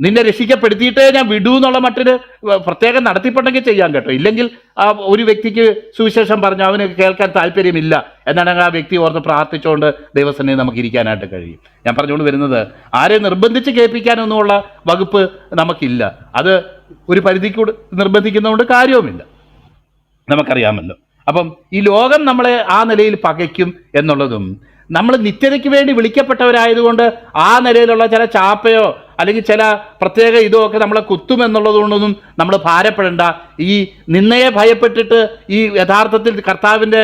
നിന്നെ രക്ഷിക്കപ്പെടുത്തിയിട്ടേ ഞാൻ വിടൂ എന്നുള്ള മറ്റൊരു പ്രത്യേകം നടത്തിപ്പുണ്ടെങ്കിൽ ചെയ്യാൻ കേട്ടോ. ഇല്ലെങ്കിൽ ആ ഒരു വ്യക്തിക്ക് സുവിശേഷം പറഞ്ഞു അവന് കേൾക്കാൻ താല്പര്യമില്ല എന്നാണെങ്കിൽ ആ വ്യക്തി ഓർത്ത് പ്രാർത്ഥിച്ചുകൊണ്ട് ദൈവസന്നിധി നമുക്ക് ഇരിക്കാനായിട്ട് കഴിയും. ഞാൻ പറഞ്ഞുകൊണ്ട് വരുന്നത് ആരെ നിർബന്ധിച്ച് കേൾപ്പിക്കാനൊന്നുമുള്ള വകുപ്പ് നമുക്കില്ല. അത് ഒരു പരിധിക്കൂട് നിർബന്ധിക്കുന്നതുകൊണ്ട് കാര്യവുമില്ല. നമുക്കറിയാമല്ലോ. അപ്പം ഈ ലോകം നമ്മളെ ആ നിലയിൽ പകയ്ക്കും എന്നുള്ളതും നമ്മൾ നിത്യതയ്ക്ക് വേണ്ടി വിളിക്കപ്പെട്ടവരായതുകൊണ്ട് ആ നിലയിലുള്ള ചില ചാപ്പയോ അല്ലെങ്കിൽ ചില പ്രത്യേക ഇതോ ഒക്കെ നമ്മളെ കുത്തുമെന്നുള്ളതുകൊണ്ടൊന്നും നമ്മൾ ഭാരപ്പെടേണ്ട. ഈ നിന്നയെ ഭയപ്പെട്ടിട്ട് ഈ യഥാർത്ഥത്തിൽ കർത്താവിന്റെ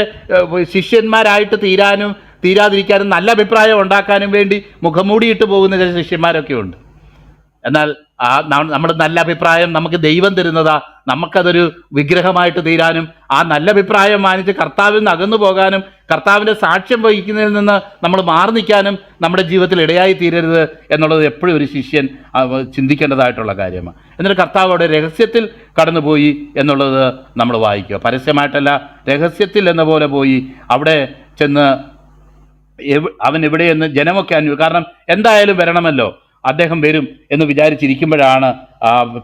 ശിഷ്യന്മാരായിട്ട് തീരാനും തീരാതിരിക്കാനും നല്ല അഭിപ്രായം ഉണ്ടാക്കാനും വേണ്ടി മുഖംമൂടിയിട്ട് പോകുന്ന ചില ശിഷ്യന്മാരൊക്കെ ഉണ്ട് എന്നാൽ ആ നമ്മൾ നല്ല അഭിപ്രായം നമുക്ക് ദൈവം തരുന്നതാ. നമുക്കതൊരു വിഗ്രഹമായിട്ട് തീരാനും ആ നല്ല അഭിപ്രായം മാനിച്ച് കർത്താവിൽ നിന്ന് അകന്നു പോകാനും കർത്താവിന്റെ സാക്ഷ്യം വഹിക്കുന്നതിൽ നിന്ന് നമ്മൾ മാറി നിൽക്കാനും നമ്മുടെ ജീവിതത്തിൽ ഇടയായി തീരരുത് എന്നുള്ളത് എപ്പോഴും ഒരു ശിഷ്യൻ ചിന്തിക്കേണ്ടതായിട്ടുള്ള കാര്യമാണ്. എന്നിട്ട് കർത്താവ് അവിടെ രഹസ്യത്തിൽ കടന്നുപോയി എന്നുള്ളത് നമ്മൾ വായിക്കുക. പരസ്യമായിട്ടല്ല രഹസ്യത്തിൽ എന്ന പോലെ പോയി. അവിടെ ചെന്ന് അവൻ എവിടെയെന്ന് ജനമൊക്കെ അന്വ കാരണം എന്തായാലും വരണമല്ലോ. അദ്ദേഹം വരും എന്ന് വിചാരിച്ചിരിക്കുമ്പോഴാണ്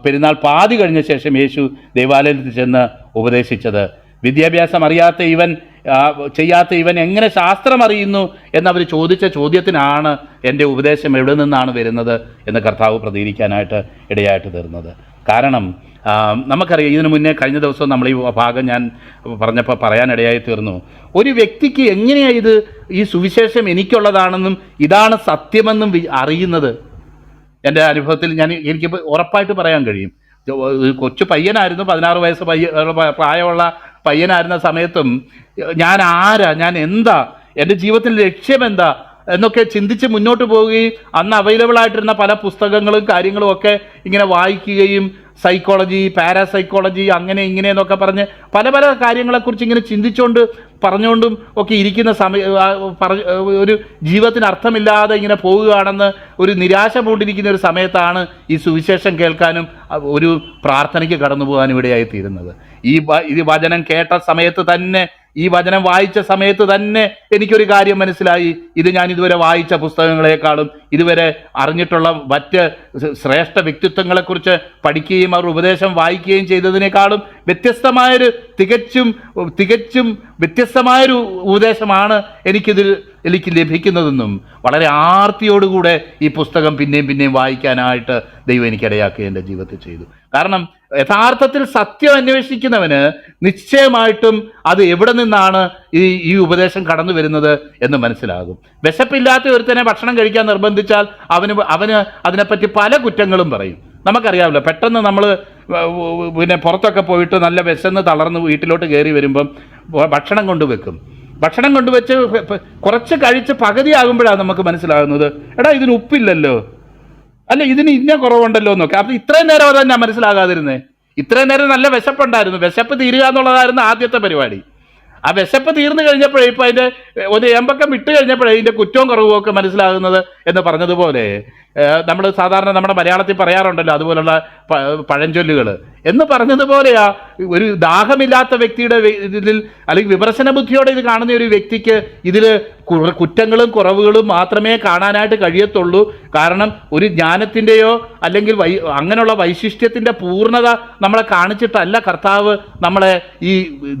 പെരുന്നാൾ പാതി കഴിഞ്ഞ ശേഷം യേശു ദേവാലയത്തിൽ ചെന്ന് ഉപദേശിച്ചത്. വിദ്യാഭ്യാസം അറിയാത്ത ഇവൻ ചെയ്യാത്ത ഇവൻ എങ്ങനെ ശാസ്ത്രം അറിയുന്നു എന്നവർ ചോദിച്ച ചോദ്യത്തിനാണ് എന്റെ ഉപദേശം എവിടെ നിന്നാണ് വരുന്നത് എന്ന് കർത്താവ് പ്രതികരിക്കാനായിട്ട് ഇടയായിട്ട് തീർന്നത്. കാരണം നമുക്കറിയാം ഇതിനു മുന്നേ കഴിഞ്ഞ ദിവസം നമ്മൾ ഈ ഭാഗം ഞാൻ പറഞ്ഞപ്പോൾ പറയാനിടയായി തീർന്നു. ഒരു വ്യക്തിക്ക് എങ്ങനെയാണ് ഇത് ഈ സുവിശേഷം എനിക്കുള്ളതാണെന്നും ഇതാണ് സത്യമെന്നും അറിയുന്നത്? എന്റെ അനുഭവത്തിൽ ഞാൻ എനിക്ക് ഉറപ്പായിട്ട് പറയാൻ കഴിയും. കൊച്ചു പയ്യനായിരുന്നു പതിനാറ് വയസ്സ് പയ്യ പ്രായമുള്ള പയ്യനായിരുന്ന സമയത്തും ഞാൻ ആരാ ഞാൻ എന്താ എന്റെ ജീവിതത്തിന്റെ ലക്ഷ്യം എന്താ എന്നൊക്കെ ചിന്തിച്ച് മുന്നോട്ട് പോവുകയും അന്ന് അവൈലബിൾ ആയിട്ടിരുന്ന പല പുസ്തകങ്ങളും കാര്യങ്ങളും ഒക്കെ ഇങ്ങനെ വായിക്കുകയും സൈക്കോളജി പാരാസൈക്കോളജി അങ്ങനെ ഇങ്ങനെ എന്നൊക്കെ പറഞ്ഞ് പല പല കാര്യങ്ങളെക്കുറിച്ച് ഇങ്ങനെ ചിന്തിച്ചുകൊണ്ട് പറഞ്ഞുകൊണ്ടും ഒക്കെ ഇരിക്കുന്ന സമയ ഒരു ജീവിതത്തിന് അർത്ഥമില്ലാതെ ഇങ്ങനെ പോവുകയാണെന്ന് ഒരു നിരാശ പൂണ്ടിരിക്കുന്ന ഒരു സമയത്താണ് ഈ സുവിശേഷം കേൾക്കാനും ഒരു പ്രാർത്ഥനയ്ക്ക് കടന്നു പോകാനും ഇടയായി തീരുന്നത്. ഈ ഇത് വചനം കേട്ട സമയത്ത് തന്നെ ഈ വചനം വായിച്ച സമയത്ത് തന്നെ എനിക്കൊരു കാര്യം മനസ്സിലായി. ഇത് ഞാൻ ഇതുവരെ വായിച്ച പുസ്തകങ്ങളെക്കാളും ഇതുവരെ അറിഞ്ഞിട്ടുള്ള മറ്റ് ശ്രേഷ്ഠ വ്യക്തിത്വങ്ങളെക്കുറിച്ച് പഠിക്കുകയും അവർ ഉപദേശം വായിക്കുകയും ചെയ്തതിനേക്കാളും വ്യത്യസ്തമായൊരു തികച്ചും തികച്ചും വ്യത്യസ്തമായൊരു ഉപദേശമാണ് എനിക്കിതിൽ എനിക്ക് ലഭിക്കുന്നതെന്നും വളരെ ആർത്തിയോടുകൂടെ ഈ പുസ്തകം പിന്നെയും പിന്നെയും വായിക്കാനായിട്ട് ദൈവം എനിക്കിടയാക്കുക എന്റെ ജീവിതത്തിൽ ചെയ്തു. കാരണം യഥാർത്ഥത്തിൽ സത്യം അന്വേഷിക്കുന്നവന് നിശ്ചയമായിട്ടും അത് എവിടെ നിന്നാണ് ഈ ഈ ഉപദേശം കടന്നു വരുന്നത് എന്ന് മനസ്സിലാകും. വിശപ്പില്ലാത്ത ഒരുത്തനെ ഭക്ഷണം കഴിക്കാൻ നിർബന്ധിച്ചാൽ അവന് അവന് അതിനെപ്പറ്റി പല കുറ്റങ്ങളും പറയും. നമുക്കറിയാമല്ലോ പെട്ടെന്ന് നമ്മൾ പിന്നെ പുറത്തൊക്കെ പോയിട്ട് നല്ല വിശന്ന് തളർന്ന് വീട്ടിലോട്ട് കയറി വരുമ്പം ഭക്ഷണം കൊണ്ടുവെക്കും ഭക്ഷണം കൊണ്ടുവച്ച് കുറച്ച് കഴിച്ച് പകുതിയാകുമ്പോഴാണ് നമുക്ക് മനസ്സിലാകുന്നത് എടാ ഇതിന് ഉപ്പില്ലല്ലോ. അല്ല ഇതിന് ഇന്ന കുറവുണ്ടല്ലോ എന്നൊക്കെ. അപ്പം ഇത്രയും നേരം അതാ ഞാൻ മനസ്സിലാകാതിരുന്നേ. ഇത്രയും നേരം നല്ല വിശപ്പുണ്ടായിരുന്നു. വിശപ്പ് തീരുക എന്നുള്ളതായിരുന്നു ആദ്യത്തെ പരിപാടി. ആ വിശപ്പ് തീർന്നു കഴിഞ്ഞപ്പോഴേ ഇപ്പൊ അതിന്റെ ഒരു എമ്പക്കം വിട്ട് കഴിഞ്ഞപ്പോഴേ ഇതിന്റെ കുറ്റവും കുറവും ഒക്കെ മനസ്സിലാകുന്നത് എന്ന് പറഞ്ഞതുപോലെ നമ്മൾ സാധാരണ നമ്മുടെ മലയാളത്തിൽ പറയാറുണ്ടല്ലോ അതുപോലുള്ള പഴഞ്ചൊല്ലുകൾ എന്ന് പറഞ്ഞതുപോലെയാ ഒരു ദാഹമില്ലാത്ത വ്യക്തിയുടെ ഇതിൽ അല്ലെങ്കിൽ വിമർശന ബുദ്ധിയോടെ ഇത് കാണുന്ന ഒരു വ്യക്തിക്ക് ഇതിൽ കുറ്റങ്ങളും കുറവുകളും മാത്രമേ കാണാനായിട്ട് കഴിയത്തുള്ളൂ. കാരണം ഒരു ജ്ഞാനത്തിന്റെയോ അല്ലെങ്കിൽ വൈ അങ്ങനെയുള്ള വൈശിഷ്ട്യത്തിന്റെ പൂർണത നമ്മളെ കാണിച്ചിട്ടല്ല കർത്താവ് നമ്മളെ ഈ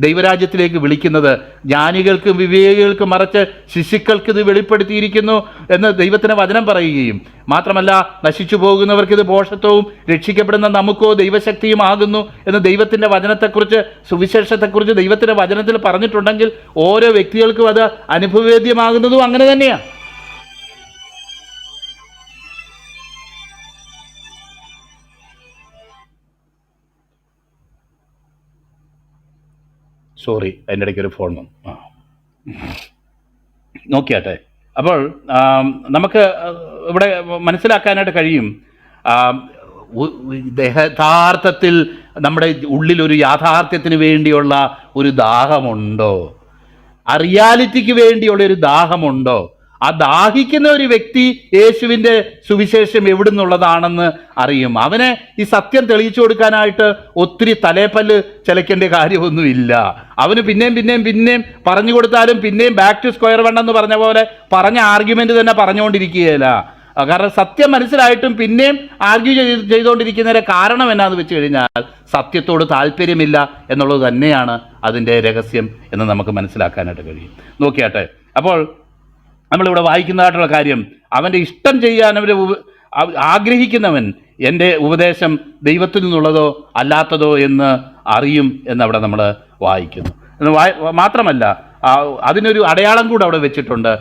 ദൈവരാജ്യത്തിലേക്ക് വിളിക്കുന്നത്. ജ്ഞാനികൾക്കും വിവേകികൾക്കും മറച്ച് ശിശുക്കൾക്ക് ഇത് വെളിപ്പെടുത്തിയിരിക്കുന്നു എന്ന് ദൈവത്തിന് വചനം പറയുകയും മാത്രമല്ല നശിച്ചു പോകുന്നവർക്ക് ഇത് പോഷത്വവും രക്ഷിക്കപ്പെടുന്ന നമുക്കോ ദൈവശക്തിയും ആകുന്നു എന്ന് ദൈവത്തിന്റെ വചനത്തെക്കുറിച്ച് സുവിശേഷത്തെക്കുറിച്ച് ദൈവത്തിന്റെ വചനത്തിൽ പറഞ്ഞിട്ടുണ്ടെങ്കിൽ ഓരോ വ്യക്തികൾക്കും അത് അനുഭവവേദ്യമാകുന്നതും അങ്ങനെ തന്നെയാണ് സോറി അതിന്റെ ഇടയ്ക്ക് ഒരു ഫോൺ വന്നു. ആ. നോക്കിയാട്ടെ. അപ്പോൾ നമുക്ക് ഇവിടെ മനസ്സിലാക്കാനായിട്ട് കഴിയും. യഥാർത്ഥത്തിൽ നമ്മുടെ ഉള്ളിലൊരു യാഥാർത്ഥ്യത്തിന് വേണ്ടിയുള്ള ഒരു ദാഹമുണ്ടോ? ആ റിയാലിറ്റിക്ക് വേണ്ടിയുള്ള ഒരു ദാഹമുണ്ടോ? ആ ദാഹിക്കുന്ന ഒരു വ്യക്തി യേശുവിന്റെ സുവിശേഷം എവിടുന്നുള്ളതാണെന്ന് അറിയും. അവനെ ഈ സത്യം തെളിയിച്ചു കൊടുക്കാനായിട്ട് ഒത്തിരി തലേപ്പല്ല് ചിലക്കേണ്ട കാര്യമൊന്നുമില്ല. അവന് പിന്നെയും പിന്നെയും പിന്നെയും പറഞ്ഞു കൊടുത്താലും പിന്നെയും ബാക്ക് ടു സ്ക്വയർ വൺ പറഞ്ഞ പോലെ പറഞ്ഞ ആർഗ്യുമെന്റ് തന്നെ പറഞ്ഞുകൊണ്ടിരിക്കുകയില്ല. കാരണം സത്യം മനസ്സിലായിട്ടും പിന്നെയും ആർഗ്യൂ ചെയ്ത് ചെയ്തുകൊണ്ടിരിക്കുന്നതിന്റെ കാരണം എന്നാന്ന് വെച്ച് കഴിഞ്ഞാൽ സത്യത്തോട് താല്പര്യമില്ല എന്നുള്ളത് തന്നെയാണ് അതിന്റെ രഹസ്യം എന്ന് നമുക്ക് മനസ്സിലാക്കാനായിട്ട് കഴിയും. നോക്കിയാട്ടെ അപ്പോൾ നമ്മളിവിടെ വായിക്കുന്നതായിട്ടുള്ള കാര്യം അവന്റെ ഇഷ്ടം ചെയ്യാൻ ആ- ആഗ്രഹിക്കുന്നവൻ എന്റെ ഉപദേശം ദൈവത്തിൽ നിന്നുള്ളതോ അല്ലാത്തതോ എന്ന് അറിയും എന്നവിടെ നമ്മൾ വായിക്കുന്നു. മാത്രമല്ല അതിനൊരു അടയാളം കൂടെ അവിടെ വെച്ചിട്ടുണ്ട്.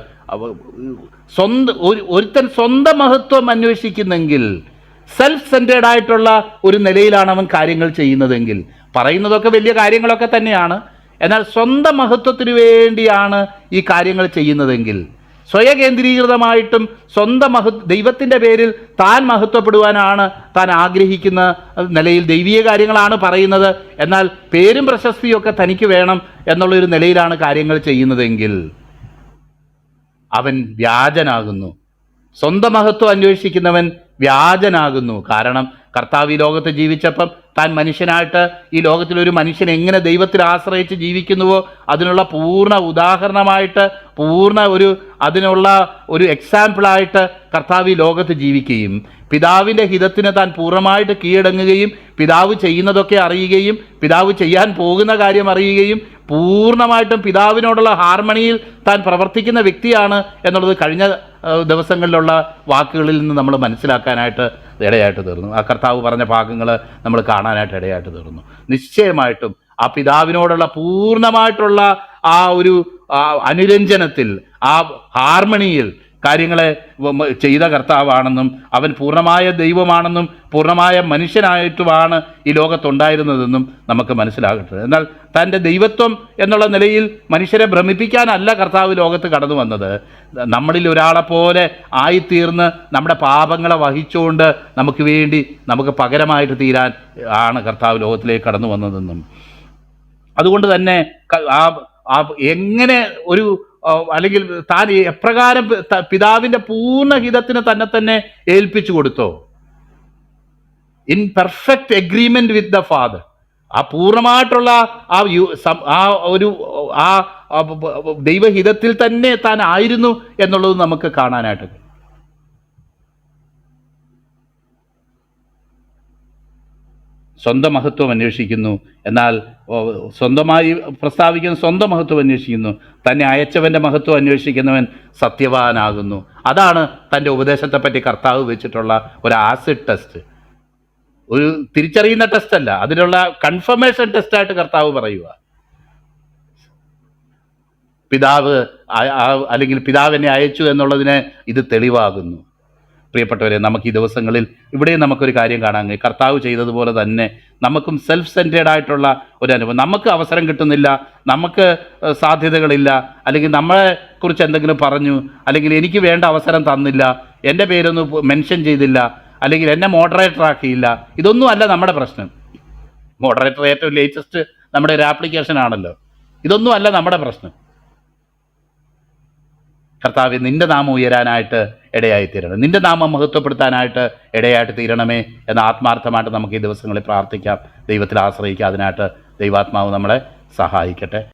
സ്വന്തം ഒരു ഒരുത്തൻ സ്വന്തം മഹത്വം അന്വേഷിക്കുന്നെങ്കിൽ സെൽഫ് സെന്റേഡ് ആയിട്ടുള്ള ഒരു നിലയിലാണ് അവൻ കാര്യങ്ങൾ ചെയ്യുന്നതെങ്കിൽ. പറയുന്നതൊക്കെ വലിയ കാര്യങ്ങളൊക്കെ തന്നെയാണ്. എന്നാൽ സ്വന്തം മഹത്വത്തിന് വേണ്ടിയാണ് ഈ കാര്യങ്ങൾ ചെയ്യുന്നതെങ്കിൽ. സ്വയകേന്ദ്രീകൃതമായിട്ടും സ്വന്തം മഹ ദൈവത്തിന്റെ പേരിൽ താൻ മഹത്വപ്പെടുവാനാണ് താൻ ആഗ്രഹിക്കുന്ന നിലയിൽ ദൈവീയ കാര്യങ്ങളാണ് പറയുന്നത്. എന്നാൽ പേരും പ്രശസ്തിയും ഒക്കെ തനിക്ക് വേണം എന്നുള്ളൊരു നിലയിലാണ് കാര്യങ്ങൾ ചെയ്യുന്നതെങ്കിൽ. അവൻ വ്യാജനാകുന്നു. സ്വന്തം മഹത്വം അന്വേഷിക്കുന്നവൻ വ്യാജനാകുന്നു. കാരണം കർത്താവ് ഈ ലോകത്ത് ജീവിച്ചപ്പം താൻ മനുഷ്യനായിട്ട് ഈ ലോകത്തിൽ ഒരു മനുഷ്യൻ എങ്ങനെ ദൈവത്തിൽ ആശ്രയിച്ച് ജീവിക്കുന്നുവോ അതിനുള്ള പൂർണ ഉദാഹരണമായിട്ട് പൂർണ ഒരു അതിനുള്ള ഒരു എക്സാമ്പിളായിട്ട് കർത്താവ് ഈ ലോകത്ത് ജീവിക്കുകയും പിതാവിന്റെ ഹിതത്തിന് താൻ പൂർണമായിട്ട് കീഴടങ്ങുകയും പിതാവ് ചെയ്യുന്നതൊക്കെ അറിയുകയും പിതാവ് ചെയ്യാൻ പോകുന്ന കാര്യം അറിയുകയും പൂർണമായിട്ടും പിതാവിനോടുള്ള ഹാർമണിയിൽ താൻ പ്രവർത്തിക്കുന്ന വ്യക്തിയാണ് എന്നുള്ളത് കഴിഞ്ഞ ദിവസങ്ങളിലുള്ള വാക്കുകളിൽ നിന്ന് നമ്മൾ മനസ്സിലാക്കാനായിട്ട് ഇടയായിട്ട് തീർന്നു. ആ കർത്താവ് പറഞ്ഞ ഭാഗങ്ങൾ നമ്മൾ കാണാനായിട്ട് ഇടയായിട്ട് തീർന്നു. നിശ്ചയമായിട്ടും ആ പിതാവിനോടുള്ള പൂർണമായിട്ടുള്ള ആ ഒരു അനുരഞ്ജനത്തിൽ ആ ഹാർമണിയിൽ കാര്യങ്ങളെ ചെയ്ത കർത്താവാണെന്നും അവൻ പൂർണമായ ദൈവമാണെന്നും പൂർണമായ മനുഷ്യനായിട്ടുമാണ് ഈ ലോകത്തുണ്ടായിരുന്നതെന്നും നമുക്ക് മനസ്സിലാകട്ടെ. എന്നാൽ തന്റെ ദൈവത്വം എന്നുള്ള നിലയിൽ മനുഷ്യരെ ഭ്രമിപ്പിക്കാനല്ല കർത്താവ് ലോകത്ത് കടന്നു വന്നത്. നമ്മളിൽ ഒരാളെ പോലെ ആയിത്തീർന്ന് നമ്മുടെ പാപങ്ങളെ വഹിച്ചുകൊണ്ട് നമുക്ക് വേണ്ടി നമുക്ക് പകരമായിട്ട് തീരാൻ ആണ് കർത്താവ് ലോകത്തിലേക്ക് കടന്നു വന്നതെന്നും. അതുകൊണ്ട് തന്നെ ആ എങ്ങനെ ഒരു അല്ലെങ്കിൽ താൻ എപ്രകാരം പിതാവിന്റെ പൂർണ ഹിതത്തിന് തന്നെ തന്നെ ഏൽപ്പിച്ചു കൊടുത്തോ? In perfect agreement with the father ആ പൂർണമായിട്ടുള്ള ആ ആ ഒരു ആ ദൈവഹിതത്തിൽ തന്നെ താൻ ആയിരുന്നു എന്നുള്ളത് നമുക്ക് കാണാനായിട്ട് സ്വന്തം മഹത്വം അന്വേഷിക്കുന്നു. എന്നാൽ സ്വന്തമായി പ്രസ്താവിക്കുന്ന സ്വന്തം മഹത്വം അന്വേഷിക്കുന്നു. തന്നെ അയച്ചവന്റെ മഹത്വം അന്വേഷിക്കുന്നവൻ സത്യവാനാകുന്നു. അതാണ് തന്റെ ഉപദേശത്തെപ്പറ്റി കർത്താവ് വെച്ചിട്ടുള്ള ഒരു ആസിഡ് ടെസ്റ്റ് ഒരു തിരിച്ചറിയുന്ന ടെസ്റ്റ് അല്ല. അതിനുള്ള കൺഫർമേഷൻ ടെസ്റ്റായിട്ട് കർത്താവ് പറയുക പിതാവ് അല്ലെങ്കിൽ പിതാവിനെ അയച്ചു എന്നുള്ളതിനെ ഇത് തെളിവാകുന്നു. പ്രിയപ്പെട്ടവരെ നമുക്ക് ഈ ദിവസങ്ങളിൽ ഇവിടെ നമുക്കൊരു കാര്യം കാണാൻ കർത്താവ് ചെയ്തതുപോലെ തന്നെ നമുക്കും സെൽഫ് സെന്റേഡ് ആയിട്ടുള്ള ഒരു അനുഭവം. നമുക്ക് അവസരം കിട്ടുന്നില്ല നമുക്ക് സാധ്യതകളില്ല അല്ലെങ്കിൽ നമ്മളെ കുറിച്ച് എന്തെങ്കിലും പറഞ്ഞു അല്ലെങ്കിൽ എനിക്ക് വേണ്ട അവസരം തന്നില്ല എന്റെ പേരൊന്നും മെൻഷൻ ചെയ്തില്ല അല്ലെങ്കിൽ എന്നെ മോഡറേറ്റർ ആക്കിയില്ല ഇതൊന്നും അല്ല നമ്മുടെ പ്രശ്നം. മോഡറേറ്റർ ഏറ്റവും ലേറ്റസ്റ്റ് നമ്മുടെ ഒരു ആപ്ലിക്കേഷൻ ആണല്ലോ. ഇതൊന്നും അല്ല നമ്മുടെ പ്രശ്നം. കർത്താവ് നിന്റെ നാമം ഉയരാനായിട്ട് ഇടയായി തീരണം നിന്റെ നാമം മഹത്വപ്പെടുത്താനായിട്ട് ഇടയായിട്ട് തീരണമേ എന്ന ആത്മാർത്ഥമായിട്ട് നമുക്ക് ഈ ദിവസങ്ങളിൽ പ്രാർത്ഥിക്കാം. ദൈവത്തിൽ ആശ്രയിക്കാം. അതിനായിട്ട് ദൈവാത്മാവ് നമ്മളെ സഹായിക്കട്ടെ.